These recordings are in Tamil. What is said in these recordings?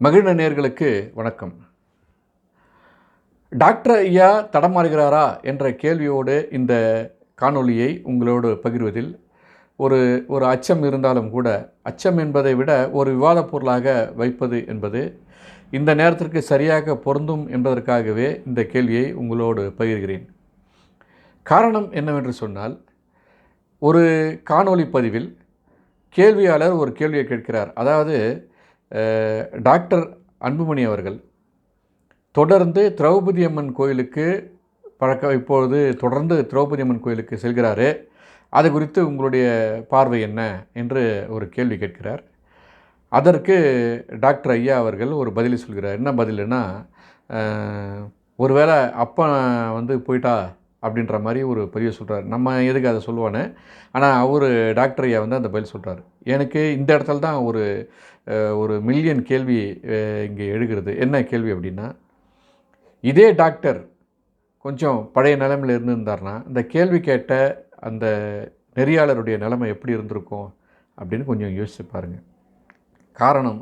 மகிழ்ந்த நேர்களுக்கு வணக்கம். டாக்டர் ஐயா தடமாறுகிறாரா என்ற கேள்வியோடு இந்த காணொளியை உங்களோடு பகிர்வதில் ஒரு ஒரு அச்சம் இருந்தாலும் கூட அச்சம் என்பதை விட ஒரு விவாதப் பொருளாக வைப்பது என்பது இந்த நேரத்திற்கு சரியாக பொருந்தும் என்பதற்காகவே இந்த கேள்வியை உங்களோடு பகிர்கிறேன். காரணம் என்னவென்று சொன்னால் ஒரு காணொளி பதிவில் கேள்வியாளர் ஒரு கேள்வியை கேட்கிறார். அதாவது டாக்டர் அன்புமணி அவர்கள் தொடர்ந்து திரௌபதி அம்மன் கோயிலுக்கு பழக்க இப்பொழுது தொடர்ந்து திரௌபதி அம்மன் கோயிலுக்கு செல்கிறாரு. அது குறித்து உங்களுடைய பார்வை என்ன என்று ஒரு கேள்வி கேட்கிறார். அதற்கு டாக்டர் ஐயா அவர்கள் ஒரு பதில் சொல்கிறார். என்ன பதிலுன்னா ஒருவேளை அப்பா வந்து போயிட்டா அப்படின்ற மாதிரி ஒரு பதிவை சொல்கிறார் நம்ம எதுக்கு அதை சொல்லுவானே ஆனால் அவர் டாக்டர் ஐயா வந்து அந்த பதில் சொல்கிறார் எனக்கு இந்த இடத்துல தான் ஒரு ஒரு மில்லியன் கேள்வி இங்கே எழுகிறது. என்ன கேள்வி அப்படின்னா இதே டாக்டர் கொஞ்சம் பழைய நிலைமையில் இருந்திருந்தார்னா இந்த கேள்வி கேட்ட அந்த நெறியாளருடைய நிலைமை எப்படி இருந்திருக்கும் அப்படின்னு கொஞ்சம் யோசிச்சு பாருங்கள் காரணம்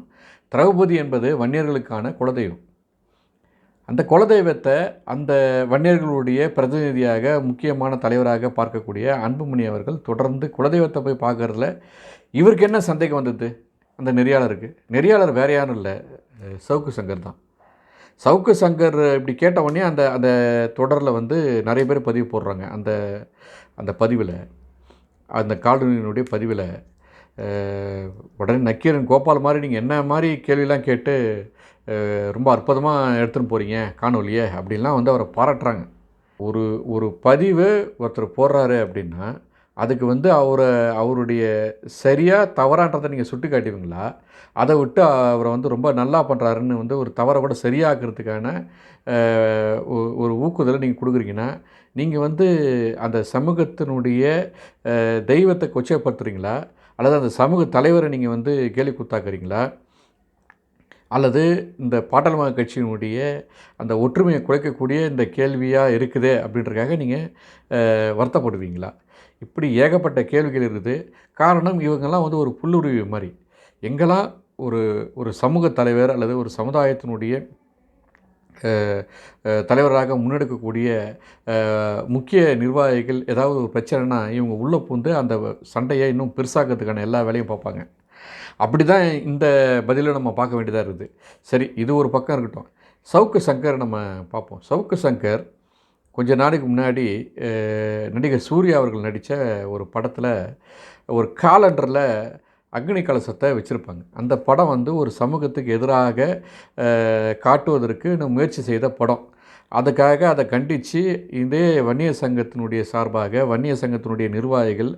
திரௌபதி என்பது வன்னியர்களுக்கான குலதெய்வம். அந்த குலதெய்வத்தை அந்த வன்னியர்களுடைய பிரதிநிதியாக முக்கியமான தலைவராக பார்க்கக்கூடிய அன்புமணி அவர்கள் தொடர்ந்து குலதெய்வத்தை போய் பார்க்கறதுல இவருக்கு என்ன சந்தேகம் வந்தது? அந்த நெறியாளருக்கு நெறியாளர் வேற யாரும் இல்லை. சவுக்கு சங்கர் தான். சவுக்கு சங்கர் இப்படி கேட்ட உடனே அந்த அந்த தொடரில் வந்து நிறைய பேர் பதிவு போடுறாங்க. அந்த அந்த பதிவில் அந்த காலனியினுடைய பதிவில் உடனே நக்கீரன் கோபால் மாதிரி நீங்கள் என்ன மாதிரி கேள்விலாம் கேட்டு ரொம்ப அற்புதமாக எடுத்துன்னு போகிறீங்க காணொலியே அப்படின்லாம் வந்து அவரை பாராட்டுறாங்க. ஒரு ஒரு பதிவு ஒருத்தர் போடுறாரு அப்படின்னா அதுக்கு வந்து அவரை அவருடைய சரியாக தவறான்றதை நீங்கள் சுட்டி காட்டுவீங்களா அதை விட்டு அவரை வந்து ரொம்ப நல்லா பண்ணுறாருன்னு வந்து ஒரு தவறை கூட சரியாக்குறதுக்கான ஒரு ஊக்குதலை நீங்கள் கொடுக்குறீங்கன்னா நீங்கள் வந்து அந்த சமூகத்தினுடைய தெய்வத்தை கொச்சைப்படுத்துறீங்களா? அல்லது அந்த சமூக தலைவரை நீங்கள் வந்து கேலி கூத்தாக்குறீங்களா? அல்லது இந்த பாட்டாளமாக கட்சியினுடைய அந்த ஒற்றுமையை குறைக்கக்கூடிய இந்த கேள்வியாக இருக்குதே அப்படின்றக்காக நீங்கள் வருத்தப்படுவீங்களா? இப்படி ஏகப்பட்ட கேள்விகள் இருக்குது காரணம் இவங்கெல்லாம் வந்து ஒரு புல்லுருவி மாதிரி. எங்கெல்லாம் ஒரு ஒரு சமூக தலைவர் அல்லது ஒரு சமுதாயத்தினுடைய தலைவராக முன்னெடுக்கக்கூடிய முக்கிய நிர்வாகிகள் ஏதாவது ஒரு பிரச்சனைனா இவங்க உள்ளே பூந்து அந்த சண்டையை இன்னும் பெருசாக்கிறதுக்கான எல்லா வேலையும் பார்ப்பாங்க. அப்படி தான் இந்த பதிலை நம்ம பார்க்க வேண்டியதாக இருக்குது சரி இது ஒரு பக்கம் இருக்கட்டும். சவுக்கு சங்கர் நம்ம பார்ப்போம். சவுக்கு சங்கர் கொஞ்ச நாளைக்கு முன்னாடி நடிகர் சூர்யா அவர்கள் நடித்த ஒரு படத்தில் ஒரு காலண்டரில் அக்னி கலசத்தை வச்சுருப்பாங்க. அந்த படம் வந்து ஒரு சமூகத்துக்கு எதிராக காட்டுவதற்கு நான் முயற்சி செய்த படம். அதுக்காக அதை கண்டித்து இதே வன்னிய சங்கத்தினுடைய சார்பாக வன்னிய சங்கத்தினுடைய நிர்வாகிகள்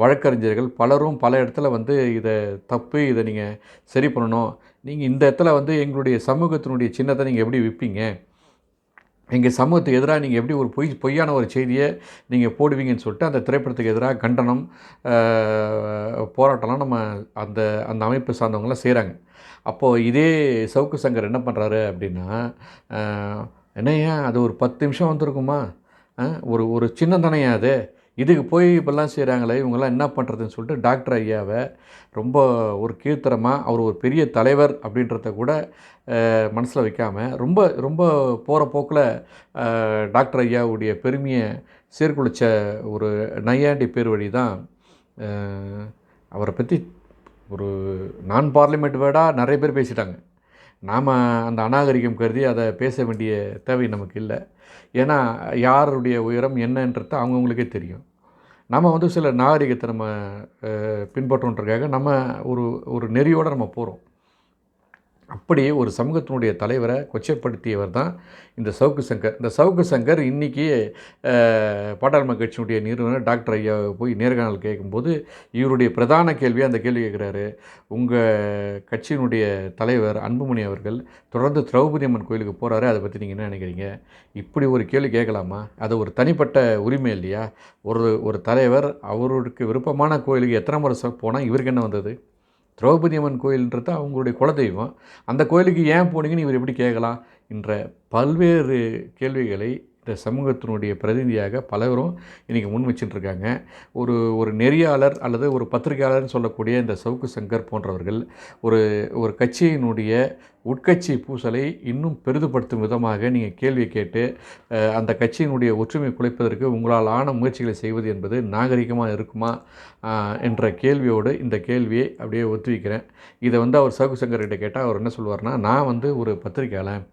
வழக்கறிஞர்கள் பலரும் பல இடத்துல வந்து இதை தப்பு இதை நீங்கள் சரி பண்ணணும். நீங்கள் இந்த இடத்துல வந்து எங்களுடைய சமூகத்தினுடைய சின்னத்தை நீங்கள் எப்படி விற்பீங்க எங்கள் சமூகத்துக்கு எதிராக நீங்கள் எப்படி ஒரு பொய் பொய்யான ஒரு செய்தியை நீங்கள் போடுவீங்கன்னு சொல்லிட்டு அந்த திரைப்படத்துக்கு எதிராக கண்டனம் போராட்டம்லாம் நம்ம அந்த அந்த அமைப்பு சார்ந்தவங்களாம் செய்கிறாங்க அப்போது இதே சவுக்கு சங்கர் என்ன பண்ணுறாரு அப்படின்னா அஹ், என்னய்யா அது ஒரு பத்து நிமிஷம் வந்திருக்குமா? ஒரு ஒரு சின்ன தானையா அது? இதுக்கு போய் இப்பெல்லாம் செய்கிறாங்களே இவங்கெல்லாம் என்ன பண்ணுறதுன்னு சொல்லிட்டு டாக்டர் ஐயாவை ரொம்ப ஒரு கீழ்த்தரமாக அவர் ஒரு பெரிய தலைவர் அப்படின்றத கூட மனசில் வைக்காமல் ரொம்ப ரொம்ப போகிற போக்கில் டாக்டர் ஐயாவுடைய பெருமையை சீர்குலைச்ச ஒரு நையாண்டி பேர் வழி தான் அவரை பற்றி ஒரு நான் பார்லிமெண்ட் வேர்டாக நிறைய பேர் பேசிட்டாங்க. நாம் அந்த அநாகரிகம் கருதி அதை பேச வேண்டிய தேவை நமக்கு இல்லை. ஏன்னா யாருடைய உயரம் என்னன்றது அவங்கவுங்களுக்கே தெரியும். நம்ம வந்து சில நாகரிகத்தை நம்ம பின்பற்றோன்றக்காக நம்ம ஒரு ஒரு நெறியோடு நம்ம போகிறோம் அப்படி ஒரு சமூகத்தினுடைய தலைவரை கொச்சைப்படுத்தியவர் தான் இந்த சவுக்கு சங்கர். இந்த சவுக்கு சங்கர் இன்றைக்கி பாட்டாளி கட்சியினுடைய நிறுவனர் டாக்டர் ஐயா போய் நேர்காணல் கேட்கும்போது இவருடைய பிரதான கேள்வியாக அந்த கேள்வி கேட்குறாரு. உங்கள் கட்சியினுடைய தலைவர் அன்புமணி அவர்கள் தொடர்ந்து திரௌபதி அம்மன் கோயிலுக்கு போகிறாரு அதை பற்றி நீங்கள் என்ன நினைக்கிறீங்க? இப்படி ஒரு கேள்வி கேட்கலாமா? அது ஒரு தனிப்பட்ட உரிமை இல்லையா? ஒரு ஒரு தலைவர் அவருக்கு விருப்பமான கோயிலுக்கு எத்தனை முறை போனால் இவருக்கு என்ன வந்தது? திரௌபதி அம்மன் கோயில்ன்றது அவங்களுடைய குலதெய்வம். அந்த கோயிலுக்கு ஏன் போனீங்கன்னு இவர் எப்படி கேட்கலாம்? என்ற பல்வேறு கேள்விகளை சமூகத்தினுடைய பிரதிநிதியாக பலரும் இன்றைக்கி முன் வச்சுட்டுருக்காங்க ஒரு ஒரு நெறியாளர் அல்லது ஒரு பத்திரிகையாளர்னு சொல்லக்கூடிய இந்த சவுக்கு சங்கர் போன்றவர்கள் ஒரு ஒரு கட்சியினுடைய உட்கட்சி பூசலை இன்னும் பெரிதுபடுத்தும் விதமாக நீங்கள் கேள்வி கேட்டு அந்த கட்சியினுடைய ஒற்றுமை குலைப்பதற்கு உங்களால் ஆன முயற்சிகளை செய்வது என்பது நாகரிகமாக இருக்குமா என்ற கேள்வியோடு இந்த கேள்வியை அப்படியே ஒத்துவிக்கிறேன். இதை வந்து அவர் சவுக்கு சங்கர்கிட்ட கேட்டால் அவர் என்ன சொல்லுவார்னா நான் வந்து ஒரு பத்திரிகையாளன்.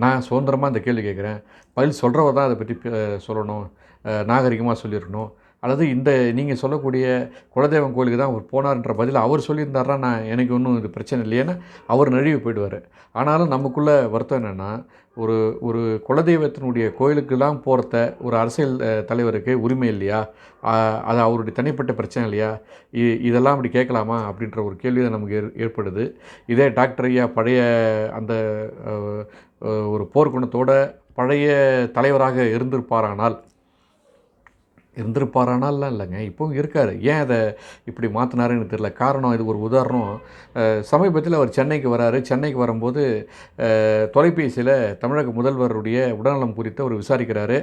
நான் சுதந்திரமாக இந்த கேள்வி கேட்குறேன். பதில் சொல்கிறவர் தான் அதை பற்றி சொல்லணும். நாகரிகமாக சொல்லியிருக்கணும். அல்லது இந்த நீங்கள் சொல்லக்கூடிய குலதெய்வம் கோயிலுக்கு தான் அவர் போனார்ன்ற பதில் அவர் சொல்லியிருந்தாரா நான் எனக்கு ஒன்றும் இது பிரச்சனை இல்லையேன்னா அவர் நழுவி போயிடுவார். ஆனாலும் நமக்குள்ளே வருத்தம் என்னென்னா ஒரு ஒரு குலதெய்வத்தினுடைய கோயிலுக்கெல்லாம் போகிறத ஒரு அரசியல் தலைவருக்கு உரிமை இல்லையா? அது அவருடைய தனிப்பட்ட பிரச்சனை இல்லையா? இ- இதெல்லாம் அப்படி கேட்கலாமா? அப்படின்ற ஒரு கேள்வி தான் நமக்கு ஏற்படுது. இதே டாக்டர் ஐயா பழைய அந்த ஒரு போர்க்குணத்தோட பழைய தலைவராக இருந்திருப்பாரானால் இருந்திருப்பாரானாலாம் இல்லைங்க. இப்போவும் இருக்கார். ஏன் அதை இப்படி மாற்றினாருன்னு தெரியல. காரணம் இது ஒரு உதாரணம். சமீபத்தில் அவர் சென்னைக்கு வராரு. சென்னைக்கு வரும்போது தொலைபேசியில் தமிழக முதல்வருடைய உடல்நலம் குறித்து அவர் விசாரிக்கிறாரு.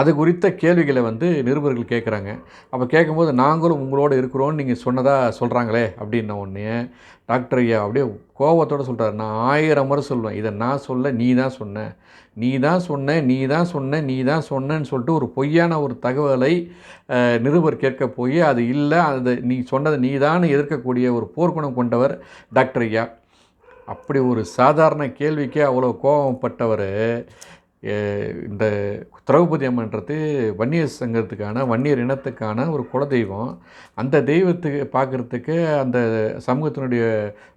அது குறித்த கேள்விகளை வந்து நிருபர்கள் கேட்குறாங்க. அப்போ கேட்கும்போது நாங்களும் உங்களோட இருக்கிறோம்னு நீங்கள் சொன்னதாக சொல்கிறாங்களே அப்படின்ன உடனே டாக்டர் ஐயா அப்படியே கோபத்தோடு சொல்கிறார் நான் ஆயிரம் முறை சொல்லுவேன் இதை நான் சொல்ல நீ தான் சொன்ன. நீ தான் சொன்ன நீ தான் சொன்ன நீ தான் சொன்னேன்னு சொல்லிட்டு ஒரு பொய்யான ஒரு தகவலை நிருபர் கேட்க போய் அது இல்லை அது நீ சொன்னதை நீ தான் எதிர்க்கக்கூடிய ஒரு போர்க்குணம் கொண்டவர் டாக்டர் ஐயா. அப்படி ஒரு சாதாரண கேள்விக்கே அவ்வளோ கோபப்பட்டவர் இந்த திரௌபதி அம்மன்றது வன்னியர் சங்கத்துக்கான வன்னியர் இனத்துக்கான ஒரு குலதெய்வம். அந்த தெய்வத்துக்கு பார்க்குறதுக்கு அந்த சமூகத்தினுடைய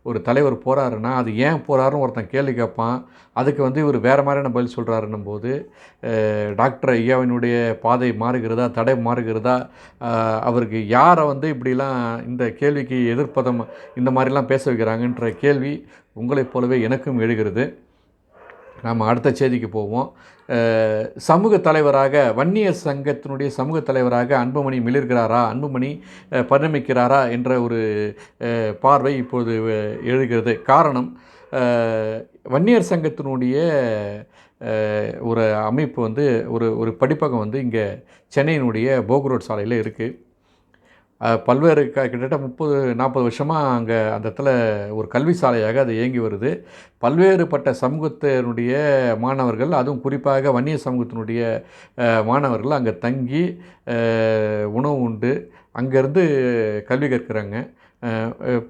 ஒரு தலைவர் போகிறாருன்னா அது ஏன் போகிறாருன்னு ஒருத்தன் கேள்வி கேட்பான். அதுக்கு வந்து இவர் வேறு மாதிரியான பதில் சொல்கிறாருன்னும் போது டாக்டர் ஐயாவினுடைய பாதை மாறுகிறதா தடை மாறுகிறதா அவருக்கு யாரை வந்து இப்படிலாம் இந்த கேள்விக்கு எதிர்ப்பதம் இந்த மாதிரிலாம் பேச வைக்கிறாங்கன்ற கேள்வி உங்களைப் போலவே எனக்கும் எழுகிறது. நாம் அடுத்த செய்திக்கு போவோம். சமூக தலைவராக வன்னியர் சங்கத்தினுடைய சமூக தலைவராக அன்புமணி மிளிர்கிறாரா? அன்புமணி பரிணமிக்கிறாரா? என்ற ஒரு பார்வை இப்போது எழுகிறது. காரணம் வன்னியர் சங்கத்தினுடைய ஒரு அமைப்பு வந்து ஒரு ஒரு படிப்பகம் வந்து இங்கே சென்னையினுடைய போக் ரோட் சாலையில் இருக்குது பல்வேறு க கிட்டத்தட்ட முப்பது நாற்பது வருஷமாக அங்கே அந்த இடத்துல ஒரு கல்வி சாலையாக அது இயங்கி வருது. பல்வேறுபட்ட சமூகத்தினுடைய மாணவர்கள் அதுவும் குறிப்பாக வன்னிய சமூகத்தினுடைய மாணவர்கள் அங்கே தங்கி உணவு உண்டு. அங்கேருந்து கல்வி கற்கிறாங்க.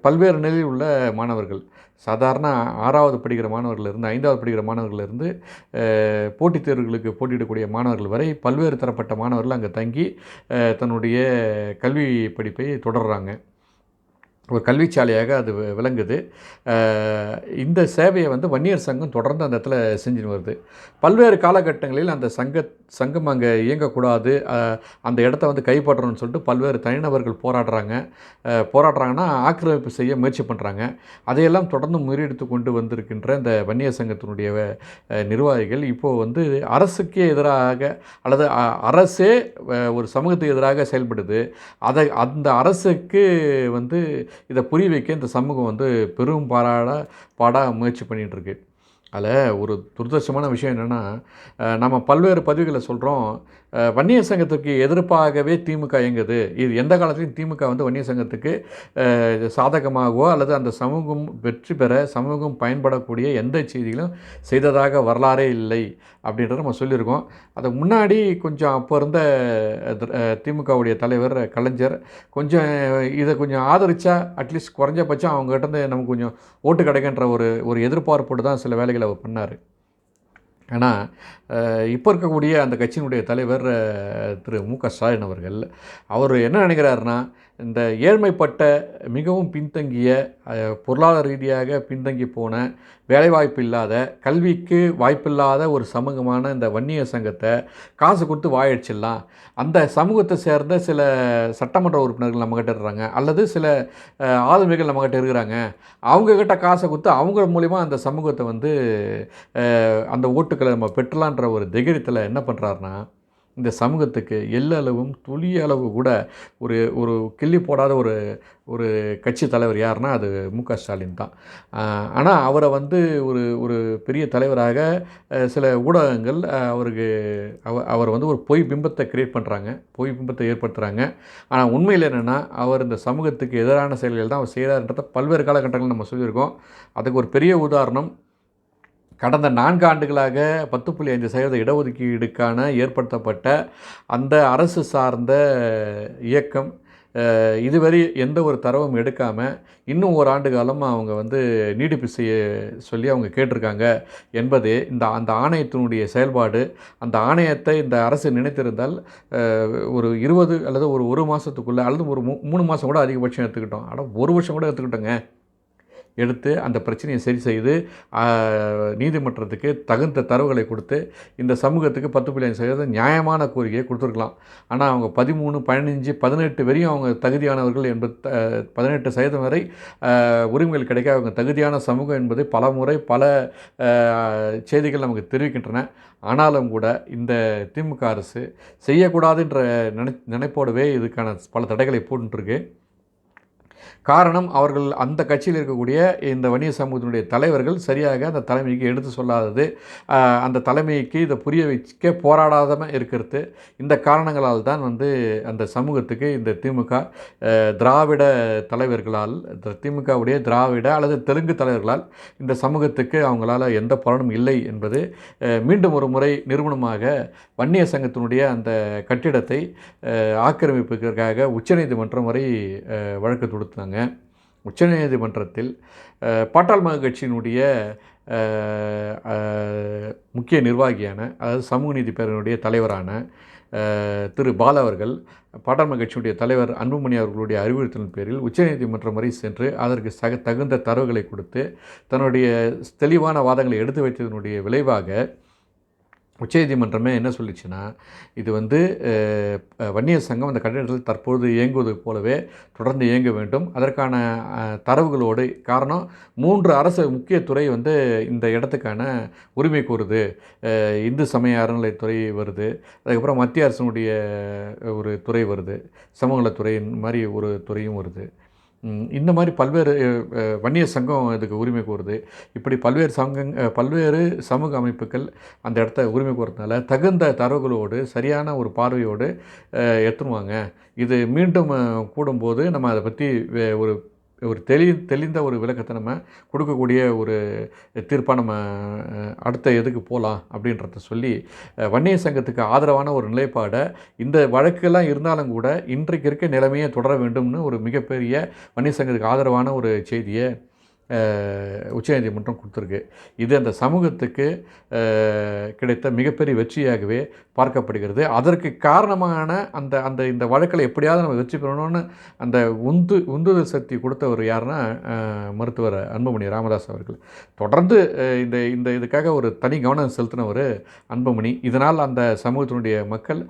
பல்வேறு நிலையில் உள்ள மாணவர்கள். சாதாரண ஆறாவது படிக்கிற மாணவர்களிருந்து ஐந்தாவது படிக்கிற மாணவர்களிருந்து போட்டித் தேர்வுகளுக்கு போட்டியிடக்கூடிய மாணவர்கள் வரை பல்வேறு தரப்பட்ட மாணவர்கள் அங்கே தங்கி தன்னுடைய கல்வி படிப்பை தொடர்கிறாங்க ஒரு கல்விச்சாலையாக அது விளங்குது. இந்த சேவையை வந்து வன்னியர் சங்கம் தொடர்ந்து அந்த இடத்துல செஞ்சுன்னு வருது. பல்வேறு காலகட்டங்களில் அந்த சங்க சங்கம் அங்கே இயங்கக்கூடாது. அந்த இடத்த வந்து கைப்பற்றணும்னு சொல்லிட்டு பல்வேறு தனிநபர்கள் போராடுறாங்க. போராடுறாங்கன்னா ஆக்கிரமிப்பு செய்ய முயற்சி பண்ணுறாங்க அதையெல்லாம் தொடர்ந்து முறியடித்து கொண்டு வந்திருக்கின்ற இந்த வன்னியர் சங்கத்தினுடைய நிர்வாகிகள் இப்போது வந்து அரசுக்கே எதிராக அல்லது அ- அரசே ஒரு சமூகத்துக்கு எதிராக செயல்படுது. அதை அந்த அரசுக்கு வந்து இதை புரிய வைக்க இந்த சமூகம் வந்து பெரும் பாராட பாடாக முயற்சி பண்ணிகிட்டு இருக்கு அதில் ஒரு துர்தர்ஷமான விஷயம் என்னென்னா நம்ம பல்வேறு பதிவுகளை சொல்கிறோம். வன்னியர் சங்கத்துக்கு எதிர்ப்பாகவே திமுக இயங்குது. இது எந்த காலத்திலையும் திமுக வந்து வன்னியர் சங்கத்துக்கு சாதகமாகவோ அல்லது அந்த சமூகம் வெற்றி பெற சமூகம் பயன்படக்கூடிய எந்த செய்திகளும் செய்ததாக வரலாறே இல்லை அப்படின்றத நம்ம சொல்லியிருக்கோம். அது முன்னாடி கொஞ்சம் அப்போ இருந்த திமுகவுடைய தலைவர் கலைஞர் கொஞ்சம் இதை கொஞ்சம் ஆதரித்தா அட்லீஸ்ட் குறைஞ்சபட்சம் அவங்ககிட்ட இருந்து நமக்கு கொஞ்சம் ஓட்டு கிடைக்கின்ற ஒரு ஒரு எதிர்பார்ப்போடு தான் சில வேலைகளை அவர் பண்ணார். ஏன்னா இப்போ இருக்கக்கூடிய அந்த கட்சியினுடைய தலைவர் திரு மு க ஸ்டாலின் அவர்கள் அவர் என்ன நினைக்கிறாருன்னா இந்த ஏழ்மைப்பட்ட மிகவும் பின்தங்கிய பொருளாதார ரீதியாக பின்தங்கி போன வேலைவாய்ப்பு இல்லாத கல்விக்கு வாய்ப்பில்லாத ஒரு சமூகமான இந்த வன்னிய சங்கத்தை காசு கொடுத்து வாயடிச்சிடலாம். அந்த சமூகத்தை சேர்ந்த சில சட்டமன்ற உறுப்பினர்கள் நம்மக்கிட்ட இருக்கிறாங்க அல்லது சில ஆளுமைகள் நம்மக்கிட்ட இருக்கிறாங்க. அவங்கக்கிட்ட காசை கொடுத்து அவங்க மூலிமா அந்த சமூகத்தை வந்து அந்த ஓட்டுக்களை நம்ம பெற்றலான்ற ஒரு திகிரத்தில் என்ன பண்ணுறாருன்னா இந்த சமூகத்துக்கு எல்லளவும் துளிய அளவு கூட ஒரு ஒரு கிள்ளி போடாத ஒரு ஒரு கட்சி தலைவர் யாருன்னா அது மு க ஸ்டாலின் தான். ஆனால் அவரை வந்து ஒரு ஒரு பெரிய தலைவராக சில ஊடகங்கள் அவருக்கு அவ அவர் வந்து ஒரு பொய் பிம்பத்தை கிரியேட் பண்ணுறாங்க பொய் பிம்பத்தை ஏற்படுத்துகிறாங்க ஆனால் உண்மையில் என்னென்னா அவர் இந்த சமூகத்துக்கு எதிரான செயல்கள் தான் அவர் செய்கிறார்ன்றத பல்வேறு காலகட்டங்களில் நம்ம சொல்லியிருக்கோம். அதுக்கு ஒரு பெரிய உதாரணம் கடந்த நான்கு ஆண்டுகளாக பத்து புள்ளி அஞ்சு சதவீத இடஒதுக்கீடுக்கான ஏற்படுத்தப்பட்ட அந்த அரசு சார்ந்த இயக்கம் இதுவரை எந்த ஒரு தரவும் எடுக்காமல் இன்னும் ஒரு ஆண்டு காலம் அவங்க வந்து நீடிப்பு செய்ய சொல்லி அவங்க கேட்டிருக்காங்க என்பது இந்த அந்த ஆணையத்தினுடைய செயல்பாடு. அந்த ஆணையத்தை இந்த அரசு நினைத்திருந்தால் ஒரு இருபது அல்லது ஒரு ஒரு மாதத்துக்குள்ளே அல்லது ஒரு மூ மூணு மாதம் கூட அதிகபட்சம் எடுத்துக்கிட்டோம். ஆனால் ஒரு வருஷம் கூட எடுத்துக்கிட்டோங்க. எடுத்து அந்த பிரச்சனையை சரி செய்து நீதிமன்றத்துக்கு தகுந்த தரவுகளை கொடுத்து இந்த சமூகத்துக்கு பத்து புள்ளி அஞ்சு சதவீதம் நியாயமான கோரிக்கையை கொடுத்துருக்கலாம். ஆனால் அவங்க பதிமூணு பதினஞ்சு பதினெட்டு வரையும் அவங்க தகுதியானவர்கள் என்பது பதினெட்டு சதவீதம் வரை உரிமைகள் கிடைக்க அவங்க தகுதியான சமூகம் என்பது பல முறை பல செய்திகள் நமக்கு தெரிவிக்கின்றன. ஆனாலும் கூட இந்த திமுக அரசு செய்யக்கூடாதுன்ற நினை நினைப்போடவே இதுக்கான பல தடைகளை போட்டுருக்கு காரணம் அவர்கள் அந்த கட்சியில் இருக்கக்கூடிய இந்த வணிக சமூகத்தினுடைய தலைவர்கள் சரியாக அந்த தலைமைக்கு எடுத்து சொல்லாதது அந்த தலைமைக்கு இதை புரிய வைக்க போராடாதமாக இருக்கிறது. இந்த காரணங்களால் தான் வந்து அந்த சமூகத்துக்கு இந்த திமுக திராவிட தலைவர்களால் திமுகவுடைய திராவிட அல்லது தெலுங்கு தலைவர்களால் இந்த சமூகத்துக்கு அவங்களால எந்த பலனும் இல்லை என்பது மீண்டும் ஒரு முறை நிறுவனமாக வன்னிய சங்கத்தினுடைய அந்த கட்டிடத்தை ஆக்கிரமிப்புக்காக உச்சநீதிமன்றம் வரை வழக்கு தொடுத்தாங்க. உச்சநீதிமன்றத்தில் பாட்டாள் மக கட்சியினுடைய முக்கிய நிர்வாகியான அதாவது சமூக நீதி பேரனுடைய தலைவரான திரு பால அவர்கள் பாட்டாள் கட்சியுடைய தலைவர் அன்புமணி அவர்களுடைய அறிவுறுத்தலின் பேரில் உச்சநீதிமன்றம் வரை சென்று அதற்கு சக தகுந்த தரவுகளை கொடுத்து தன்னுடைய தெளிவான வாதங்களை எடுத்து வைத்ததனுடைய விளைவாக உச்சநீதிமன்றமே என்ன சொல்லிச்சுன்னா இது வந்து வன்னியர் சங்கம் அந்த கட்டிடத்தில் தற்பொழுது இயங்குவது போலவே தொடர்ந்து இயங்க வேண்டும். அதற்கான தரவுகளோடு காரணம் மூன்று அரசு முக்கிய துறை வந்து இந்த இடத்துக்கான உரிமை கோருது. இந்து சமய அறநிலைத்துறை வருது. அதுக்கப்புறம் மத்திய அரசினுடைய ஒரு துறை வருது. சமூகநலத்துறை மாதிரி ஒரு துறையும் வருது. இந்த மாதிரி பல்வேறு வன்னிய வன்னியர் சங்கம் இதுக்கு உரிமை கோருது. இப்படி பல்வேறு சங்கங் பல்வேறு சமூக அமைப்புகள் அந்த இடத்த உரிமை கோரதுனால தகுந்த தரவுகளோடு சரியான ஒரு பார்வையோடு எடுத்துருவாங்க இது மீண்டும் கூடும்போது நம்ம அதை பற்றி வே- ஒரு ஒரு தெளி தெளிந்த ஒரு விளக்கத்தை நம்ம கொடுக்கக்கூடிய ஒரு தீர்ப்பாக நம்ம அடுத்த எதுக்கு போகலாம் அப்படின்றத சொல்லி வன்னிய சங்கத்துக்கு ஆதரவான ஒரு நிலைப்பாடை இந்த வழக்கெல்லாம் இருந்தாலும் கூட இன்றைக்கு இருக்க நிலைமையை தொடர வேண்டும்னு ஒரு மிகப்பெரிய வன்னிய சங்கத்துக்கு ஆதரவான ஒரு செய்தியை உச்சநீதிமன்றம் கொடுத்துருக்கு. இது அந்த சமூகத்துக்கு கிடைத்த மிகப்பெரிய வெற்றியாகவே பார்க்கப்படுகிறது. அதற்கு காரணமான அந்த அந்த இந்த வழக்கில் எப்படியாவது நம்ம வெற்றி பெறணும்னு அந்த உந்து உந்துதல் சக்தி கொடுத்தவர் யாருன்னா மருத்துவர் அன்புமணி ராமதாஸ் அவர்கள். தொடர்ந்து இந்த இந்த இதுக்காக ஒரு தனி கவனம் செலுத்தினவர் அன்புமணி. இதனால் அந்த சமூகத்தினுடைய மக்கள்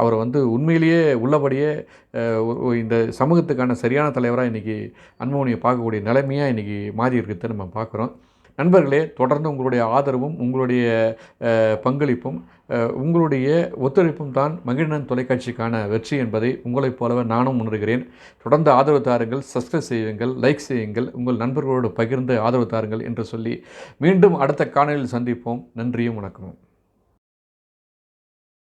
அவரை வந்து உண்மையிலேயே உள்ளபடியே இந்த சமூகத்துக்கான சரியான தலைவராக இன்றைக்கி அன்புமணியை பார்க்கக்கூடிய நிலைமையாக இன்றைக்கி மாறி இருக்கிறத நம்ம பார்க்குறோம். நண்பர்களே தொடர்ந்து உங்களுடைய ஆதரவும் உங்களுடைய பங்களிப்பும் உங்களுடைய ஒத்துழைப்பும் தான் மகிழ்நன் தொலைக்காட்சிக்கான வெற்றி என்பதை உங்களைப் போலவே நானும் உணர்கிறேன். தொடர்ந்து ஆதரவு தாருங்கள் சப்ஸ்கிரைப் செய்யுங்கள் லைக் செய்யுங்கள் உங்கள் நண்பர்களோடு பகிர்ந்து ஆதரவு தாருங்கள் என்று சொல்லி மீண்டும் அடுத்த காணொலியில் சந்திப்போம். நன்றியும் வணக்கமும்.